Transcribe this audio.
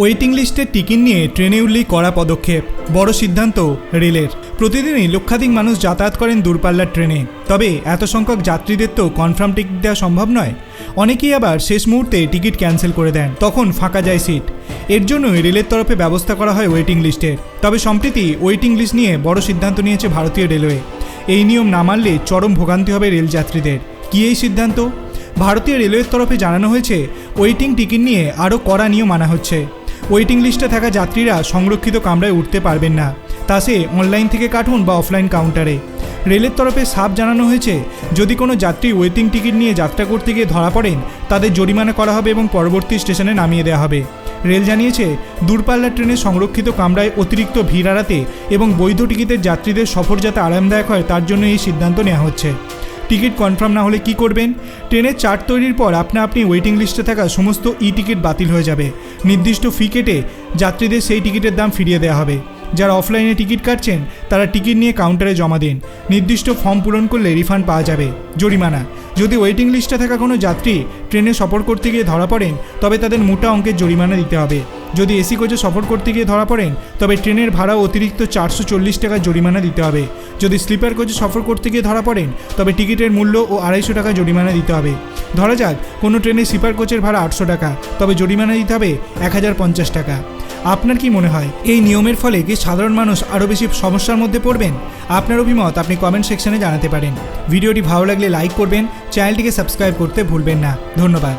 Waiting লিস্টের ticket নিয়ে ট্রেনে উঠলেই কড়া পদক্ষেপ, বড় সিদ্ধান্ত রেলের। প্রতিদিনই লক্ষাধিক মানুষ যাতায়াত করেন দূরপাল্লার ট্রেনে। তবে এত সংখ্যক যাত্রীদের তো কনফার্ম টিকিট দেওয়া সম্ভব নয়। অনেকেই আবার শেষ মুহূর্তে টিকিট ক্যান্সেল করে দেন, তখন ফাঁকা যায় সিট। এর জন্যই রেলের তরফে ব্যবস্থা করা হয় ওয়েটিং লিস্টের তবে সম্প্রতি ওয়েটিং লিস্ট নিয়ে বড় সিদ্ধান্ত নিয়েছে ভারতীয় রেলওয়ে। এই নিয়ম না মানলে চরম ভোগান্তি হবে রেল যাত্রীদের। কী এই সিদ্ধান্ত? ভারতীয় রেলওয়ের তরফে জানানো হয়েছে, ওয়েটিং টিকিট নিয়ে আরও কড়া নিয়ম আনা হচ্ছে। ওয়েটিং লিস্টে থাকা যাত্রীরা সংরক্ষিত কামরায় উঠতে পারবেন না। তা সে অনলাইন থেকে কাটুন বা অফলাইন কাউন্টারে রেলের তরফে সাফ জানানো হয়েছে, যদি কোনো যাত্রী ওয়েটিং টিকিট নিয়ে যাত্রা করতে গিয়ে ধরা পড়েন, তাদের জরিমানা করা হবে এবং পরবর্তী স্টেশনে নামিয়ে দেওয়া হবে। রেল জানিয়েছে দূরপাল্লার ট্রেনে সংরক্ষিত কামরায় অতিরিক্ত ভিড় এড়াতে এবং বৈধ টিকিটের যাত্রীদের সফর যাতে আরামদায়ক হয় তার জন্য এই সিদ্ধান্ত নেওয়া হচ্ছে। টিকিট কনফার্ম না হলে কি করবেন? ট্রেনের চার্ট তৈরির পর আপনা আপনি ওয়েটিং লিস্টে থাকা সমস্ত ই টিকিট বাতিল হয়ে যাবে। নির্দিষ্ট ফি কেটে যাত্রীদের সেই টিকিটের দাম ফিরিয়ে দেওয়া হবে। যারা অফলাইনে টিকিট কাটছেন, তারা টিকিট নিয়ে কাউন্টারে জমা দিন। নির্দিষ্ট ফর্ম পূরণ করলে রিফান্ড পাওয়া যাবে। জরিমানা। যদি ওয়েটিং লিস্টে থাকা কোনো যাত্রী ট্রেনে সফর করতে গিয়ে ধরা পড়েন, তবে তাদের মোটা অঙ্কের জরিমানা দিতে হবে। যদি এসি কোচে সফর করতে গিয়ে ধরা পড়েন, তবে ট্রেনের ভাড়া অতিরিক্ত চারশো চল্লিশ টাকা জরিমানা দিতে হবে। যদি স্লিপার কোচে সফর করতে গিয়ে ধরা পড়েন, তবে টিকিটের মূল্য ও আড়াইশো টাকা জরিমানা দিতে হবে। ধরা যাক, কোনো ট্রেনে স্লিপার কোচের ভাড়া আটশো টাকা, তবে জরিমানা দিতে হবে এক হাজার পঞ্চাশ টাকা। আপনার কি মনে হয়, এই নিয়মের ফলে কি সাধারণ মানুষ আরও বেশি সমস্যার মধ্যে পড়বেন? আপনার অভিমত আপনি কমেন্ট সেকশনে জানাতে পারেন। ভিডিওটি ভালো লাগলে লাইক করবেন, চ্যানেলটিকে সাবস্ক্রাইব করতে ভুলবেন না। ধন্যবাদ।